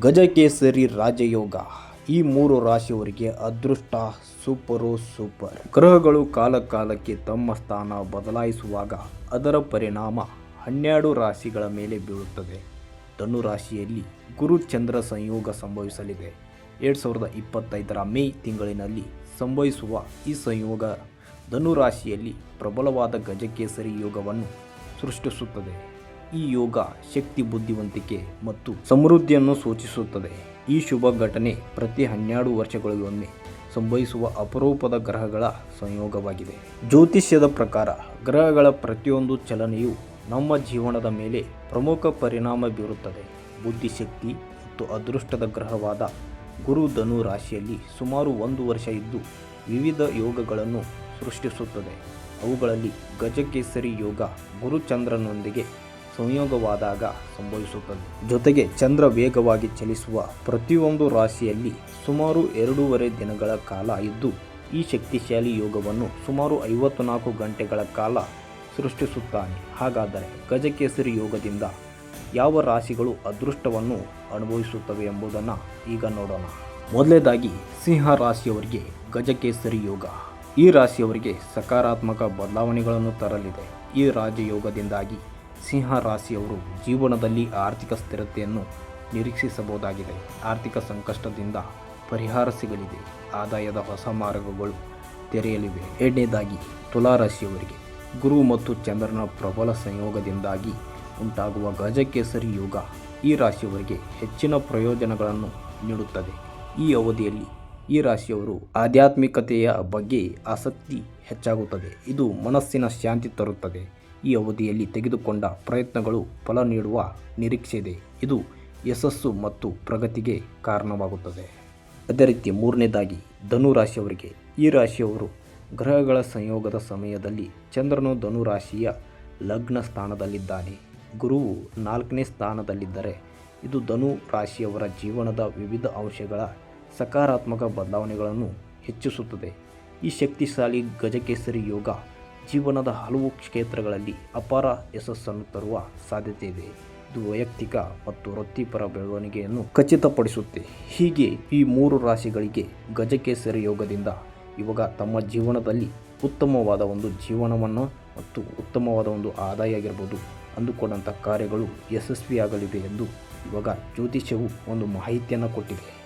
ಗಜಕೇಸರಿ ರಾಜಯೋಗ. ಈ ಮೂರು ರಾಶಿಯವರಿಗೆ ಅದೃಷ್ಟ ಸೂಪರು ಸೂಪರ್. ಗ್ರಹಗಳು ಕಾಲಕಾಲಕ್ಕೆ ತಮ್ಮ ಸ್ಥಾನ ಬದಲಾಯಿಸುವಾಗ ಅದರ ಪರಿಣಾಮ ಹನ್ನೆರಡು ರಾಶಿಗಳ ಮೇಲೆ ಬೀಳುತ್ತದೆ. ಧನುರಾಶಿಯಲ್ಲಿ ಗುರು ಚಂದ್ರ ಸಂಯೋಗ ಸಂಭವಿಸಲಿದೆ. ಎರಡು ಸಾವಿರದ ಇಪ್ಪತ್ತೈದರ ಮೇ ತಿಂಗಳಿನಲ್ಲಿ ಸಂಭವಿಸುವ ಈ ಸಂಯೋಗ ಧನುರಾಶಿಯಲ್ಲಿ ಪ್ರಬಲವಾದ ಗಜಕೇಸರಿ ಯೋಗವನ್ನು ಸೃಷ್ಟಿಸುತ್ತದೆ. ಈ ಯೋಗ ಶಕ್ತಿ, ಬುದ್ಧಿವಂತಿಕೆ ಮತ್ತು ಸಮೃದ್ಧಿಯನ್ನು ಸೂಚಿಸುತ್ತದೆ. ಈ ಶುಭ ಘಟನೆ ಪ್ರತಿ ಹನ್ನೆರಡು ವರ್ಷಗಳಿಗೊಮ್ಮೆ ಸಂಭವಿಸುವ ಅಪರೂಪದ ಗ್ರಹಗಳ ಸಂಯೋಗವಾಗಿದೆ. ಜ್ಯೋತಿಷ್ಯದ ಪ್ರಕಾರ ಗ್ರಹಗಳ ಪ್ರತಿಯೊಂದು ಚಲನೆಯು ನಮ್ಮ ಜೀವನದ ಮೇಲೆ ಪ್ರಮುಖ ಪರಿಣಾಮ ಬೀರುತ್ತದೆ. ಬುದ್ಧಿಶಕ್ತಿ ಮತ್ತು ಅದೃಷ್ಟದ ಗ್ರಹವಾದ ಗುರು ಧನು ರಾಶಿಯಲ್ಲಿ ಸುಮಾರು ಒಂದು ವರ್ಷ ಇದ್ದು ವಿವಿಧ ಯೋಗಗಳನ್ನು ಸೃಷ್ಟಿಸುತ್ತದೆ. ಅವುಗಳಲ್ಲಿ ಗಜಕೇಸರಿ ಯೋಗ ಗುರುಚಂದ್ರನೊಂದಿಗೆ ಸಂಯೋಗವಾದಾಗ ಸಂಭವಿಸುತ್ತದೆ. ಜೊತೆಗೆ ಚಂದ್ರ ವೇಗವಾಗಿ ಚಲಿಸುವ ಪ್ರತಿಯೊಂದು ರಾಶಿಯಲ್ಲಿ ಸುಮಾರು ಎರಡೂವರೆ ದಿನಗಳ ಕಾಲ ಇದ್ದು, ಈ ಶಕ್ತಿಶಾಲಿ ಯೋಗವನ್ನು ಸುಮಾರು ಐವತ್ತು ನಾಲ್ಕು ಗಂಟೆಗಳ ಕಾಲ ಸೃಷ್ಟಿಸುತ್ತಾನೆ. ಹಾಗಾದರೆ ಗಜಕೇಸರಿ ಯೋಗದಿಂದ ಯಾವ ರಾಶಿಗಳು ಅದೃಷ್ಟವನ್ನು ಅನುಭವಿಸುತ್ತವೆ ಎಂಬುದನ್ನು ಈಗ ನೋಡೋಣ. ಮೊದಲನೇದಾಗಿ ಸಿಂಹ ರಾಶಿಯವರಿಗೆ ಗಜಕೇಸರಿ ಯೋಗ. ಈ ರಾಶಿಯವರಿಗೆ ಸಕಾರಾತ್ಮಕ ಬದಲಾವಣೆಗಳನ್ನು ತರಲಿದೆ. ಈ ರಾಜಯೋಗದಿಂದಾಗಿ ಸಿಂಹ ರಾಶಿಯವರು ಜೀವನದಲ್ಲಿ ಆರ್ಥಿಕ ಸ್ಥಿರತೆಯನ್ನು ನಿರೀಕ್ಷಿಸಬಹುದಾಗಿದೆ. ಆರ್ಥಿಕ ಸಂಕಷ್ಟದಿಂದ ಪರಿಹಾರ ಸಿಗಲಿದೆ. ಆದಾಯದ ಹೊಸ ಮಾರ್ಗಗಳು ತೆರೆಯಲಿವೆ. ಎರಡನೇದಾಗಿ ತುಲಾ ರಾಶಿಯವರಿಗೆ ಗುರು ಮತ್ತು ಚಂದ್ರನ ಪ್ರಬಲ ಸಂಯೋಗದಿಂದಾಗಿ ಉಂಟಾಗುವ ಗಜಕೇಸರಿ ಯೋಗ ಈ ರಾಶಿಯವರಿಗೆ ಹೆಚ್ಚಿನ ಪ್ರಯೋಜನಗಳನ್ನು ನೀಡುತ್ತದೆ. ಈ ಅವಧಿಯಲ್ಲಿ ಈ ರಾಶಿಯವರು ಆಧ್ಯಾತ್ಮಿಕತೆಯ ಬಗ್ಗೆ ಆಸಕ್ತಿ ಹೆಚ್ಚಾಗುತ್ತದೆ. ಇದು ಮನಸ್ಸಿನ ಶಾಂತಿ ತರುತ್ತದೆ. ಈ ಅವಧಿಯಲ್ಲಿ ತೆಗೆದುಕೊಂಡ ಪ್ರಯತ್ನಗಳು ಫಲ ನೀಡುವ ನಿರೀಕ್ಷೆ ಇದೆ ಇದು ಯಶಸ್ಸು ಮತ್ತು ಪ್ರಗತಿಗೆ ಕಾರಣವಾಗುತ್ತದೆ. ಅದೇ ರೀತಿ ಮೂರನೇದಾಗಿ ಧನು ರಾಶಿಯವರಿಗೆ ಈ ರಾಶಿಯವರು ಗ್ರಹಗಳ ಸಂಯೋಗದ ಸಮಯದಲ್ಲಿ ಚಂದ್ರನು ಧನು ರಾಶಿಯ ಲಗ್ನ ಸ್ಥಾನದಲ್ಲಿದ್ದಾನೆ. ಗುರುವು ನಾಲ್ಕನೇ ಸ್ಥಾನದಲ್ಲಿದ್ದರೆ ಇದು ಧನು ರಾಶಿಯವರ ಜೀವನದ ವಿವಿಧ ಅಂಶಗಳ ಸಕಾರಾತ್ಮಕ ಬದಲಾವಣೆಗಳನ್ನು ಹೆಚ್ಚಿಸುತ್ತದೆ. ಈ ಶಕ್ತಿಶಾಲಿ ಗಜಕೇಸರಿ ಯೋಗ ಜೀವನದ ಹಲವು ಕ್ಷೇತ್ರಗಳಲ್ಲಿ ಅಪಾರ ಯಶಸ್ಸನ್ನು ತರುವ ಸಾಧ್ಯತೆ ಇದೆ ಇದು ವೈಯಕ್ತಿಕ ಮತ್ತು ವೃತ್ತಿಪರ ಬೆಳವಣಿಗೆಯನ್ನು ಖಚಿತಪಡಿಸುತ್ತೆ. ಹೀಗೆ ಈ ಮೂರು ರಾಶಿಗಳಿಗೆ ಗಜಕೇಸರಿ ಯೋಗದಿಂದ ಇವಾಗ ತಮ್ಮ ಜೀವನದಲ್ಲಿ ಉತ್ತಮವಾದ ಒಂದು ಜೀವನವನ್ನು ಮತ್ತು ಉತ್ತಮವಾದ ಒಂದು ಆದಾಯ ಆಗಿರ್ಬೋದು. ಅಂದುಕೊಂಡಂಥ ಕಾರ್ಯಗಳು ಯಶಸ್ವಿಯಾಗಲಿವೆ ಎಂದು ಇವಾಗ ಜ್ಯೋತಿಷ್ಯವು ಒಂದು ಮಾಹಿತಿಯನ್ನು ಕೊಟ್ಟಿದೆ.